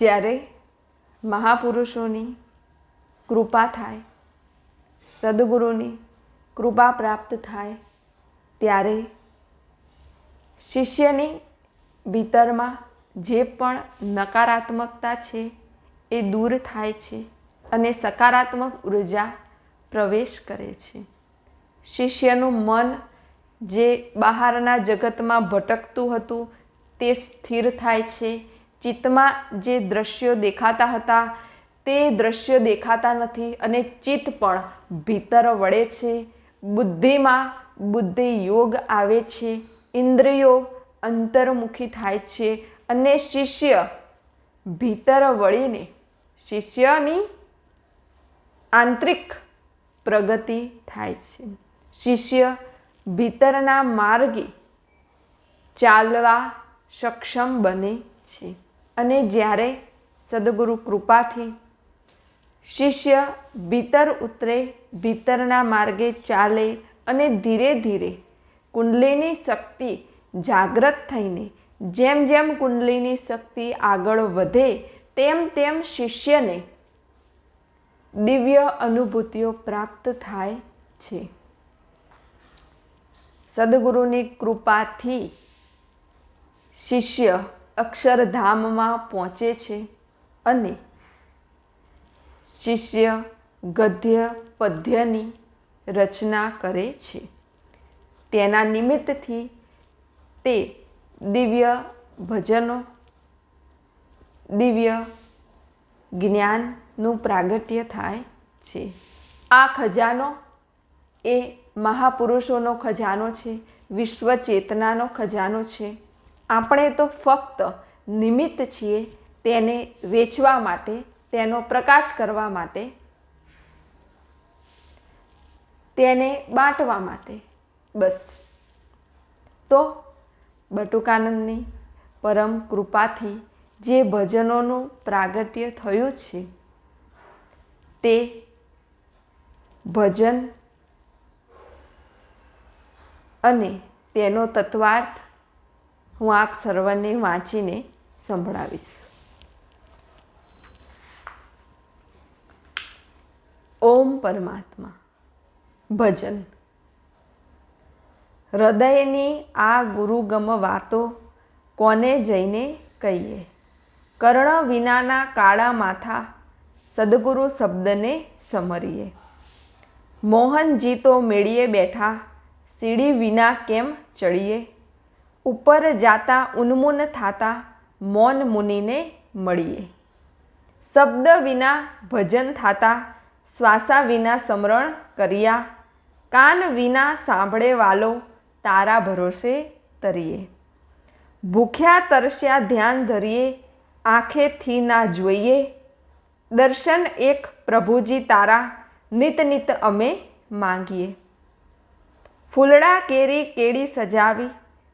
જ્યારે મહાપુરુષોની કૃપા થાય, સદગુરુની કૃપા પ્રાપ્ત થાય, ત્યારે શિષ્યની ભીતરમાં જે પણ નકારાત્મકતા છે એ દૂર થાય છે અને સકારાત્મક ઊર્જા પ્રવેશ કરે છે. શિષ્યનું મન જે બહારના જગતમાં ભટકતું હતું તે સ્થિર થાય છે ચિત્તમાં જે દ્રશ્યો દેખાતા હતા, તે દ્રશ્યો દેખાતા નથી અને ચિત્ત પણ ભીતર વળે છે. બુદ્ધિમાં બુદ્ધિ યોગ આવે છે. ઇન્દ્રિયો અંતર્મુખી થાય છે અને શિષ્ય ભીતર વળીને શિષ્યની આંતરિક પ્રગતિ થાય છે. શિષ્ય ભીતરના માર્ગે ચાલવા સક્ષમ બને છે. અને જ્યારે સદગુરુ કૃપાથી શિષ્ય ભીતર ઉતરે, ભીતરના માર્ગે ચાલે અને ધીરે ધીરે કુંડલીની શક્તિ જાગ્રત થઈને, જેમ જેમ કુંડલીની શક્તિ આગળ વધે, તેમ તેમ શિષ્યને દિવ્ય અનુભૂતિઓ પ્રાપ્ત થાય છે. સદગુરુની કૃપાથી શિષ્ય અક્ષરધામમાં પહોંચે છે અને શિષ્ય ગદ્ય પદ્યની રચના કરે છે. તેના નિમિત્તથી તે દિવ્ય ભજનો, દિવ્ય જ્ઞાનનું પ્રાગટ્ય થાય છે. આ ખજાનો એ મહાપુરુષોનો ખજાનો છે વિશ્વ ચેતનાનો ખજાનો છે. આપણે તો ફક્ત નિમિત્ત છીએ તેને વેચવા માટે, તેનો પ્રકાશ કરવા માટે, તેને બાંટવા માટે. બસ. તો બટુકાનંદની પરમ કૃપાથી જે ભજનોનું પ્રાગટ્ય થયું છે, તે ભજન અને તેનો તત્વાર્થ હું આપ સર્વને વાંચીને સંભળાવીશ. ઓમ પરમાત્મા. ભજન. હૃદયની આ ગુરુગમ વાતો કોને જઈને કહીએ? કર્ણ વિનાના કાળા માથા સદગુરુ શબ્દને સમરીએ. મોહનજી તો મેળીએ બેઠા, સીડી વિના કેમ ચડીએ? ઉપર જાતા ઉન્મૂન થાતા મૌન મુનિને મળીએ. શબ્દ વિના ભજન થાતા, શ્વાસા વિના સમરણ કર્યા, કાન વિના સાંભળે વાલો તારા ભરોસે તરીએ. ભૂખ્યા તરસ્યા ધ્યાન ધરીએ, આંખેથી ના જોઈએ. દર્શન એક પ્રભુજી તારા નિત નિત અમે માંગીએ. ફૂલડા કેરી કેડી સજાવી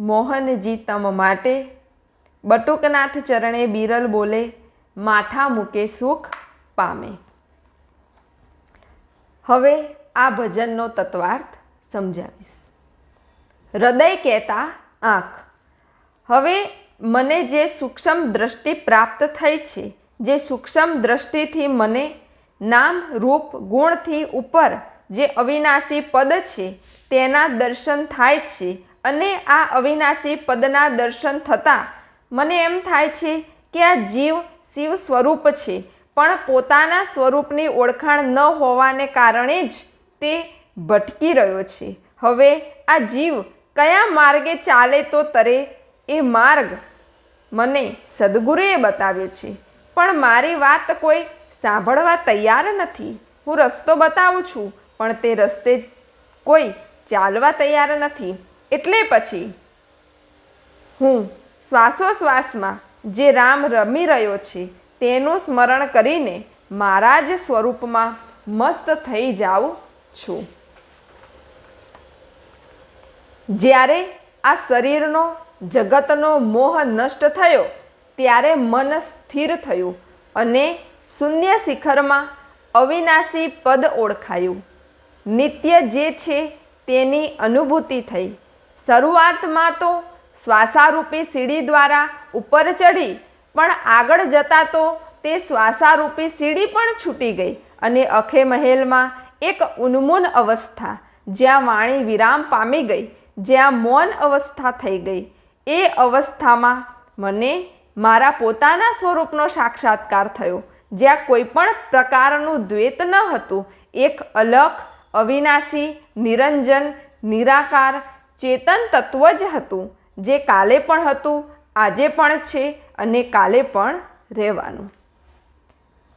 મોહનજી તમ માટે બટુકનાથ ચરણે બિરલ બોલે, માથા મૂકે સુખ પામે. હવે આ ભજનનો તત્વાર્થ સમજાવીશ. હૃદય કહેતા આંખ. હવે મને જે સૂક્ષ્મ દ્રષ્ટિ પ્રાપ્ત થઈ છે, જે સૂક્ષ્મ દ્રષ્ટિથી મને નામ, રૂપ, ગુણથી ઉપર જે અવિનાશી પદ છે, તેના દર્શન થાય છે અને આ અવિનાશી પદના દર્શન થતાં મને એમ થાય છે કે આ જીવ શિવ સ્વરૂપ છે, પણ પોતાના સ્વરૂપની ઓળખાણ ન હોવાને કારણે જ તે ભટકી રહ્યો છે. હવે આ જીવ કયા માર્ગે ચાલે તો તરે એ માર્ગ મને સદગુરુએ બતાવ્યો છે. પણ મારી વાત કોઈ સાંભળવા તૈયાર નથી. હું રસ્તો બતાવું છું, પણ તે રસ્તે કોઈ ચાલવા તૈયાર નથી. એટલે પછી હું શ્વાસોશ્વાસમાં જે રામ રમી રહ્યો છે, તેનું સ્મરણ કરીને મારા જ સ્વરૂપમાં મસ્ત થઈ જાઉં છું. જ્યારે આ શરીરનો, જગતનો મોહ નષ્ટ થયો, ત્યારે મન સ્થિર થયું અને શૂન્ય શિખરમાં અવિનાશી પદ ઓળખાયું. નિત્ય જે છે તેની અનુભૂતિ થઈ. શરૂઆતમાં તો શ્વાસારૂપી સીડી દ્વારા ઉપર ચઢી, પણ આગળ જતા તો તે શ્વાસારૂપી સીડી પણ છૂટી ગઈ અને અખે મહેલમાં એક ઉન્મૂન અવસ્થા, જ્યાં વાણી વિરામ પામી ગઈ, જ્યાં મૌન અવસ્થા થઈ ગઈ. એ અવસ્થામાં મને મારા પોતાના સ્વરૂપનો સાક્ષાત્કાર થયો, જ્યાં કોઈ પણ પ્રકારનું દ્વૈત ન હતું. એક અલગ અવિનાશી, નિરંજન, નિરાકાર ચેતન તત્વ જ હતું. જે કાલે પણ હતું, આજે પણ છે અને કાલે પણ રહેવાનું.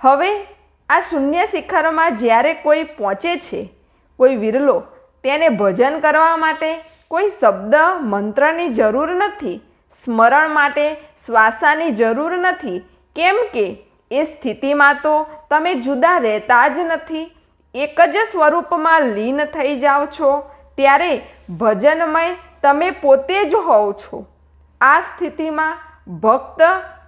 હવે આ શૂન્ય શિખરમાં જ્યારે કોઈ પહોંચે છે, કોઈ વિરલો, તેને ભજન કરવા માટે કોઈ શબ્દ, મંત્રની જરૂર નથી, સ્મરણ માટે શ્વાસાની જરૂર નથી. કેમ કે એ સ્થિતિમાં તો તમે જુદા રહેતા જ નથી. એક જ સ્વરૂપમાં લીન થઈ જાઓ છો. ત્યારે ભજનમય તમે પોતે જ હોવ છો. આ સ્થિતિમાં ભક્ત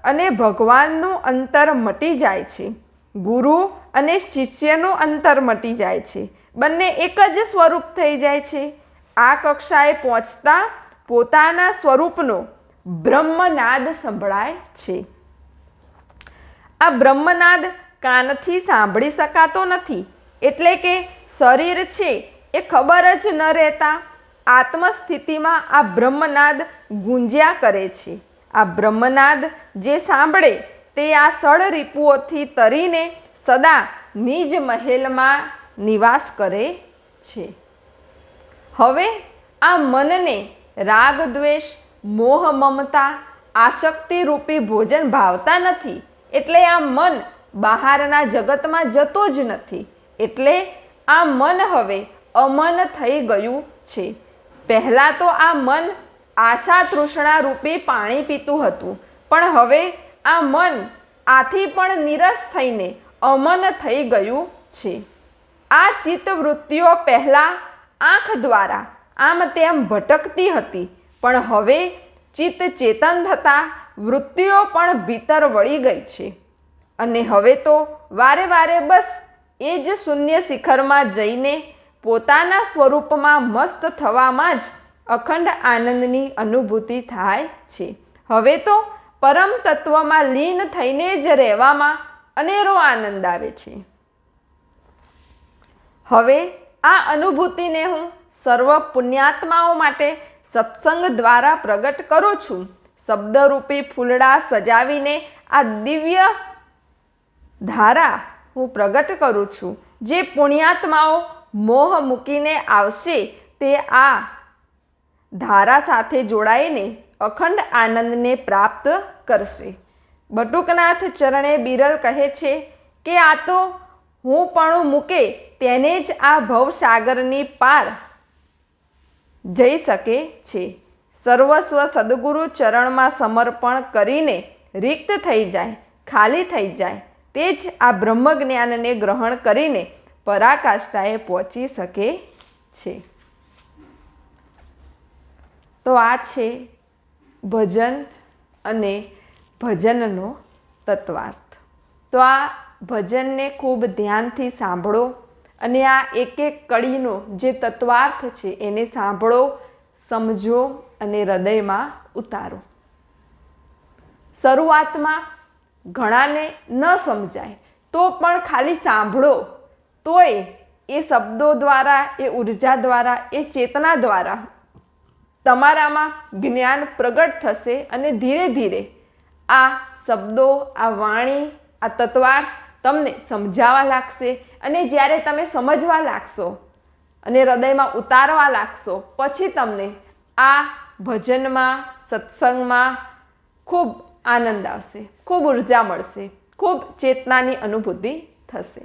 અને ભગવાનનું અંતર મટી જાય છે. ગુરુ અને શિષ્યનું અંતર મટી જાય છે. બંને એક જ સ્વરૂપ થઈ જાય છે. આ કક્ષાએ પહોંચતા પોતાના સ્વરૂપનો બ્રહ્મનાદ સંભળાય છે. આ બ્રહ્મનાદ કાનથી સાંભળી શકાતો નથી. એટલે કે શરીર છે એ ખબર જ ન રહેતા આત્મસ્થિતિમાં આ બ્રહ્મનાદ ગુંજ્યા કરે છે. આ બ્રહ્મનાદ જે સાંભળે તે આ સળ રીપુઓથી તરીને સદા નિજ મહેલમાં નિવાસ કરે છે. હવે આ મનને રાગ, દ્વેષ, મોહ, મમતા આશક્તિરૂપી ભોજન ભાવતા નથી. એટલે આ મન બહારના જગતમાં જતો જ નથી. એટલે આ મન હવે અમન થઈ ગયું છે. પહેલાં તો આ મન આશા તૃષ્ણા રૂપે પાણી પીતું હતું, પણ હવે આ મન આથી પણ નિરસ થઈને અમન થઈ ગયું છે. આ ચિત્તવૃત્તિઓ પહેલાં આંખ દ્વારા આમ તેમ ભટકતી હતી, પણ હવે ચિત્ત ચેતન થતાં વૃત્તિઓ પણ ભીતર વળી ગઈ છે. અને હવે તો વારે વારે બસ એ જ શૂન્ય શિખરમાં જઈને પોતાના સ્વરૂપમાં મસ્ત થવામાં જ અખંડ આનંદની અનુભૂતિ થાય છે. હવે તો પરમ તત્વમાં લીન થઈને જ રહેવામાં અનેરો આનંદ આવે છે. હવે આ અનુભૂતિને હું સર્વ પુણ્યાત્માઓ માટે સત્સંગ દ્વારા પ્રગટ કરું છું. શબ્દરૂપી ફૂલડા સજાવીને આ દિવ્ય ધારા હું પ્રગટ કરું છું. જે પુણ્યાત્માઓ મોહ મૂકીને આવશે તે આ. ધારા સાથે જોડાઈને અખંડ આનંદને પ્રાપ્ત કરશે. બટુકનાથ ચરણે બિરલ કહે છે કે આ તો હું પણ મૂકે તેને જ આ ભવસાગરની પાર જઈ શકે છે. સર્વસ્વ સદગુરુ ચરણમાં સમર્પણ કરીને રિક્ત થઈ જાય, ખાલી થઈ જાય, તે જ આ બ્રહ્મ જ્ઞાનને ગ્રહણ કરીને પરાકાષ્ઠાએ પહોંચી શકે છે. તો આ છે ભજન અને ભજનનો તત્વાર્થ. તો આ ભજનને ખૂબ ધ્યાનથી સાંભળો અને આ એક એક કડીનો જે તત્વાર્થ છે એને સાંભળો, સમજો અને હૃદયમાં ઉતારો. શરૂઆતમાં ઘણાને ન સમજાય તો પણ ખાલી સાંભળો. તોય એ શબ્દો દ્વારા, એ ઊર્જા દ્વારા, એ ચેતના દ્વારા તમારામાં જ્ઞાન પ્રગટ થશે અને ધીરે ધીરે આ શબ્દો, આ વાણી, આ તત્વાર્થ તમને સમજાવા લાગશે અને જ્યારે તમે સમજવા લાગશો અને હૃદયમાં ઉતારવા લાગશો, પછી તમને આ ભજનમાં, સત્સંગમાં ખૂબ આનંદ આવશે, ખૂબ ઊર્જા મળશે, ખૂબ ચેતનાની અનુભૂતિ થશે.